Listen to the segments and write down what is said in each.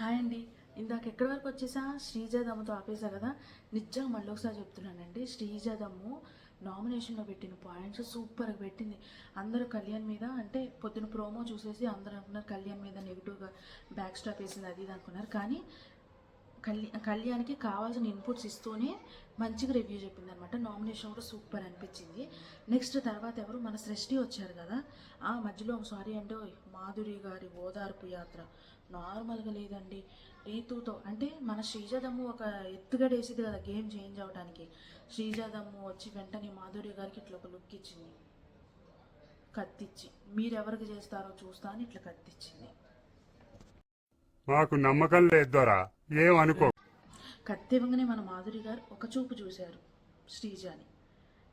Hi అండి. ఇందాక ఎక్కడి వరకు వచ్చేసా? శ్రీజాదమ్ముతో ఆపేసా కదా? నిజంగా మళ్ళీ ఒకసారి చెప్తున్నానండి. శ్రీజాదమ్ము నామినేషన్లో పెట్టిన పాయింట్స్ సూపర్గా పెట్టింది. అందరూ కళ్యాణ్ మీద అంటే పొద్దున ప్రోమో చూసేసి అందరూ అనుకున్నారు కళ్యాణ్ మీద నెగిటివ్గా బ్యాక్ స్టాప్ వేసింది అది ఇది అనుకున్నారు. కానీ కళ్యాణ్ కళ్యాణ్కి కావాల్సిన ఇన్పుట్స్ ఇస్తూనే మంచిగా రివ్యూ చెప్పింది అనమాట నామినేషన్ కూడా సూపర్ అనిపించింది. నెక్స్ట్ తర్వాత ఎవరు? మన సృష్టి వచ్చారు కదా. ఆ మధ్యలో సారీ అంటే ఓయ్, మాధురి గారి ఓదార్పు యాత్ర. నార్మల్గా లేదండి. రీతుతో అంటే మన శ్రీజాదమ్ము ఒక ఎత్తుగడేసింది కదా గేమ్ చేంజ్ అవడానికి శ్రీజాదమ్ము వచ్చి వెంటనే మాధురి గారికి ఇట్లా ఒక లుక్ ఇచ్చింది. కత్తిచ్చి. మీరెవరికి చేస్తారో చూస్తా అని ఇట్లా కత్తిచ్చింది. మాకు నమ్మకం లేదు దొరా. ఏం అనుకో. మన మాధురి గారు ఒక చూపు చూశారు శ్రీజాని.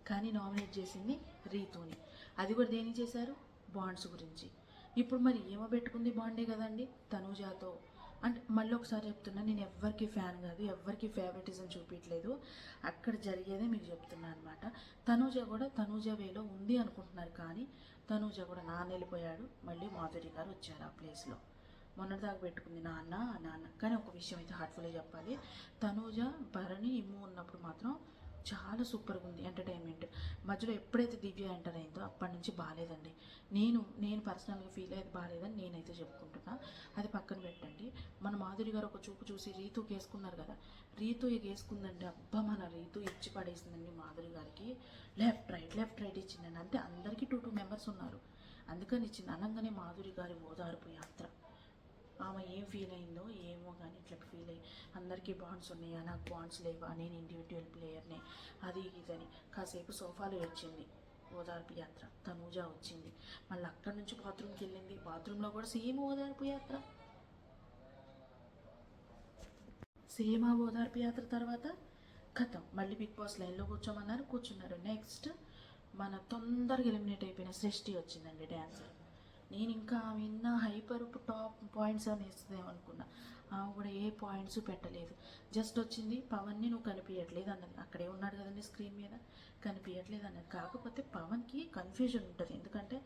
కానీ నామినేట్ చేసింది రీతుని. అది కూడా దేని చేశారు? బాండ్స్ గురించి. ఇప్పుడు మరి ఏమో పెట్టుకుంది బాండే కదండి తనూజాతో. అంటే మళ్ళీ ఒకసారి చెప్తున్నా నేను ఎవ్వరికి ఫ్యాన్ కాదు ఎవ్వరికి ఫేవరెటిజం చూపించలేదు అక్కడ జరిగేదే మీకు చెప్తున్నా అనమాట తనూజ కూడా తనూజ వేలో ఉంది అనుకుంటున్నారు కానీ తనూజ కూడా నాన్న వెళ్ళిపోయాడు. మళ్ళీ మాధురి గారు వచ్చారు ఆ ప్లేస్లో మొన్నటిదాకా పెట్టుకుంది నాన్న నాన్న. కానీ ఒక విషయం అయితే హార్ట్ఫుల్గా చెప్పాలి. తనూజ భరణి ఇమ్ము ఉన్నప్పుడు మాత్రం చాలా సూపర్గా ఉంది ఎంటర్టైన్మెంట్ మధ్యలో ఎప్పుడైతే దివ్య ఎంటర్ అయిందో అప్పటి నుంచి బాగాలేదండి నేను నేను పర్సనల్గా ఫీల్ అయ్యేది బాగాలేదని నేనైతే చెప్పుకుంటున్నా. అది పక్కన పెట్టండి. మన మాధురి గారు ఒక చూపు చూసి రీతు వేసుకున్నారు కదా. రీతు వేసుకుందంటే వేసుకుందండి అబ్బా మన రీతు ఇచ్చి పడేసిందండి మాధురి గారికి. లెఫ్ట్ రైట్ లెఫ్ట్ రైట్ ఇచ్చిందండి. అంటే అందరికీ టూ టూ మెంబర్స్ ఉన్నారు. అందుకని ఇచ్చింది. అనగానే మాధురి గారి ఓదార్పు యాత్ర. ఆమె ఏం ఫీల్ అయిందో ఏమో కానీ ఇట్లా ఫీల్ అయ్యి అందరికీ బాండ్స్ ఉన్నాయా? నాకు బాండ్స్ లేవా? నేను ఇండివిజువల్ ప్లేయర్ని అది ఇదని కాసేపు సోఫాలో వచ్చింది ఓదార్పు యాత్ర. తనూజ వచ్చింది. మళ్ళీ అక్కడి నుంచి బాత్రూమ్కి వెళ్ళింది. బాత్రూంలో కూడా సేమ్ ఓదార్పు యాత్ర. సేమ్ ఆ ఓదార్పు యాత్ర తర్వాత కథం. మళ్ళీ బిగ్ బాస్ లైన్లో కూర్చోమన్నారు. కూర్చున్నారు. నెక్స్ట్ మన తొందరగా ఎలిమినేట్ అయిపోయిన సృష్టి వచ్చిందండి డ్యాన్సర్ నేను ఇంకా విన్న హైపర్ టాప్ పాయింట్స్ అని ఇస్తుందేమో అనుకున్నా. ఆమె కూడా ఏ పాయింట్స్ పెట్టలేదు. జస్ట్ వచ్చింది పవన్ని నువ్వు కనిపించట్లేదు అన్నది. అక్కడే ఉన్నాడు కదండి స్క్రీన్ మీద. కనిపించట్లేదు అన్నది. కాకపోతే పవన్కి కన్ఫ్యూజన్ ఉంటుంది. ఎందుకంటే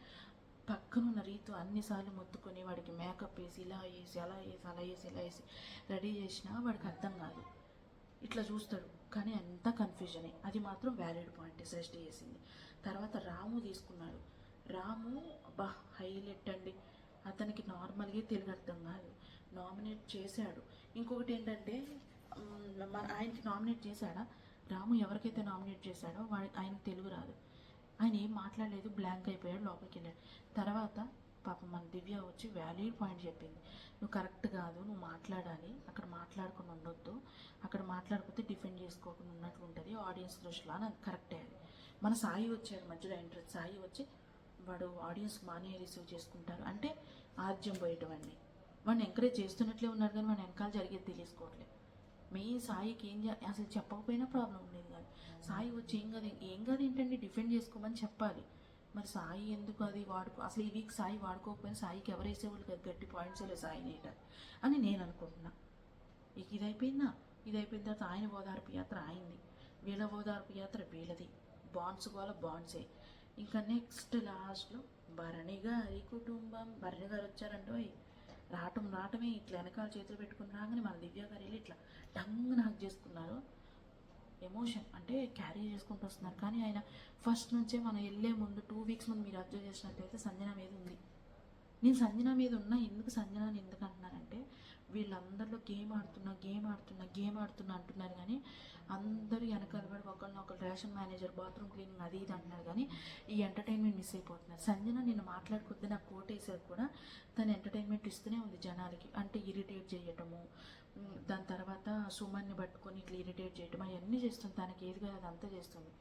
పక్కనున్న రీతు అన్నిసార్లు మొత్తుకొని వాడికి మేకప్ వేసి ఇలా వేసి అలా వేసి అలా వేసి ఇలా వేసి రెడీ చేసినా వాడికి అర్థం కాదు. ఇట్లా చూస్తాడు. కానీ అంతా కన్ఫ్యూజనే అది మాత్రం వ్యాలిడ్ పాయింట్ సృష్టి చేసింది. తర్వాత రాము తీసుకున్నాడు. రాము అబ్బా హైలైట్ అండి. అతనికి నార్మల్గా తెలుగు అర్థం కాదు. నామినేట్ చేశాడు. ఇంకొకటి ఏంటంటే ఆయనకి నామినేట్ చేశాడా? రాము ఎవరికైతే నామినేట్ చేశాడో వాడి ఆయన తెలుగు రాదు. ఆయన ఏం మాట్లాడలేదు బ్లాంక్ అయిపోయాడు లోపలికి వెళ్ళాడు. తర్వాత పాపం మన దివ్య వచ్చి వ్యాలిడ్ పాయింట్ చెప్పింది. నువ్వు కరెక్ట్ కాదు నువ్వు మాట్లాడాలి అక్కడ మాట్లాడుకుని ఉండొద్దు. అక్కడ మాట్లాడకపోతే డిఫెండ్ చేసుకోకుండా ఉన్నట్లు ఉంటుంది ఆడియన్స్ దృష్టిలో అని అది కరెక్టే అది. మన సాయి వచ్చాడు మధ్యలో ఎంట్రీ సాయి వచ్చి వాడు ఆడియన్స్ బాగానే రిసీవ్ చేసుకుంటారు. అంటే ఆద్యం పోయేటవాడిని వాడిని ఎంకరేజ్ చేస్తున్నట్లే ఉన్నారు కానీ వాడిని వెనకాల జరిగేది తెలియసుకోవట్లేదు. మెయిన్ సాయికి ఏం చే- అసలు చెప్పకపోయినా ప్రాబ్లం ఉండేది కాదు. సాయి వచ్చి ఏం కాదు ఏం కాదు ఏంటండి డిఫెండ్ చేసుకోమని చెప్పాలి. మరి సాయి ఎందుకు అది వాడుకో అసలు ఈ వీక్ సాయి వాడుకోకపోయినా సాయికి ఎవరేసేవాళ్ళు కదా గట్టి పాయింట్స్ లేదు సాయి నేట అని నేను అనుకుంటున్నా. ఇక ఇది అయిపోయిందా ఇది అయిపోయిన తర్వాత ఆయన ఓదార్పు యాత్ర అయింది. వీళ్ళ ఓదార్పు యాత్ర వీళ్ళది. బాండ్స్ కూడా బాండ్సే. ఇంకా నెక్స్ట్ లాస్ట్లో భరణి గారి కుటుంబం. భరణి గారు వచ్చారంటే రావటం రావటమే ఇట్లా వెనకాల చేతులు పెట్టుకుని రాగానే మన దివ్య గారు వెళ్ళి ఇట్లా టంగ్ హక్ చేసుకున్నారు. ఎమోషన్ అంటే క్యారీ చేసుకుంటూ వస్తున్నారు. కానీ ఆయన ఫస్ట్ నుంచే మనం వెళ్ళే ముందు టూ వీక్స్ ముందు మీరు అబ్జర్వ్ చేసినట్టయితే సంజన మీద ఉంది. నేను సంజన మీద ఉన్నా ఎందుకు సంజన ఎందుకు అంటున్నానంటే వీళ్ళందరిలో గేమ్ ఆడుతున్నా గేమ్ ఆడుతున్నా గేమ్ ఆడుతున్నా అంటున్నారు కానీ అందరూ వెనకాల పడి ఒకరినొకరు రేషన్ మేనేజర్ బాత్రూమ్ క్లీనింగ్ అది ఇది అంటున్నారు కానీ ఈ ఎంటర్టైన్మెంట్ మిస్ అయిపోతున్నారు. సంజన నిన్ను మాట్లాడుకొద్ది నాకు కోట్ కూడా. తను ఎంటర్టైన్మెంట్ ఇస్తూనే ఉంది జనాలకి. అంటే ఇరిటేట్ చేయటము దాని తర్వాత సుమన్ని పట్టుకొని ఇట్లా ఇరిటేట్ చేయటం అవన్నీ చేస్తుంది. తనకి ఏది కాదు అదంతా చేస్తుంది.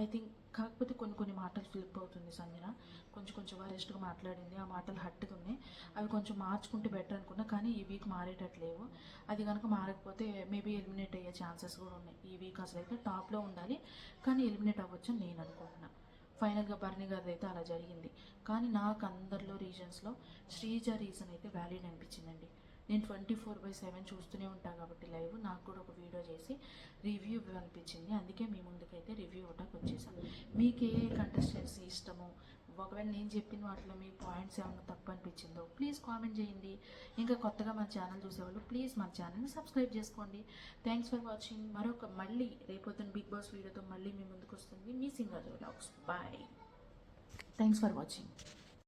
ఐ థింక్ కాకపోతే కొన్ని కొన్ని మాటలు ఫ్లిప్ అవుతుంది సంజన. కొంచెం కొంచెం వరెస్ట్గా మాట్లాడింది. ఆ మాటలు హట్టుగా ఉన్నాయి. అవి కొంచెం మార్చుకుంటే బెటర్ అనుకున్నా కానీ ఈ వీక్ మారేటట్లేవు. అది కనుక మారకపోతే మేబీ ఎలిమినేట్ అయ్యే ఛాన్సెస్ కూడా ఉన్నాయి. ఈ వీక్ అసలు అయితే టాప్లో ఉండాలి. కానీ ఎలిమినేట్ అవ్వచ్చు అని నేను అనుకుంటున్నా. ఫైనల్గా బర్ని గారిది అయితే అలా జరిగింది. కానీ నాకు అందరిలో రీజన్స్లో శ్రీజ రీజన్ అయితే వ్యాలిడ్ అనిపించిందండి. నేను ట్వంటీ ఫోర్ బై సెవెన్ చూస్తూనే ఉంటాను కాబట్టి లైవ్ నాకు కూడా ఒక వీడియో చేసి రివ్యూ అనిపించింది అందుకే మీ ముందుకైతే రివ్యూ ఇవ్వడానికి వచ్చేసాను మీకు ఏ కంటెస్టెంట్స్ ఇష్టము. ఒకవేళ నేను చెప్పిన వాటిలో మీ పాయింట్స్ ఏమైనా తప్పు అనిపించిందో ప్లీజ్ కామెంట్ చేయండి. ఇంకా కొత్తగా మన ఛానల్ చూసేవాళ్ళు ప్లీజ్ మన ఛానల్ని సబ్స్క్రైబ్ చేసుకోండి. థ్యాంక్స్ ఫర్ వాచింగ్ మరొక మళ్ళీ రేపొద్దున బిగ్ బాస్ వీడియోతో మళ్ళీ మీ ముందుకు వస్తుంది మీ singer vlogs bye thanks for watching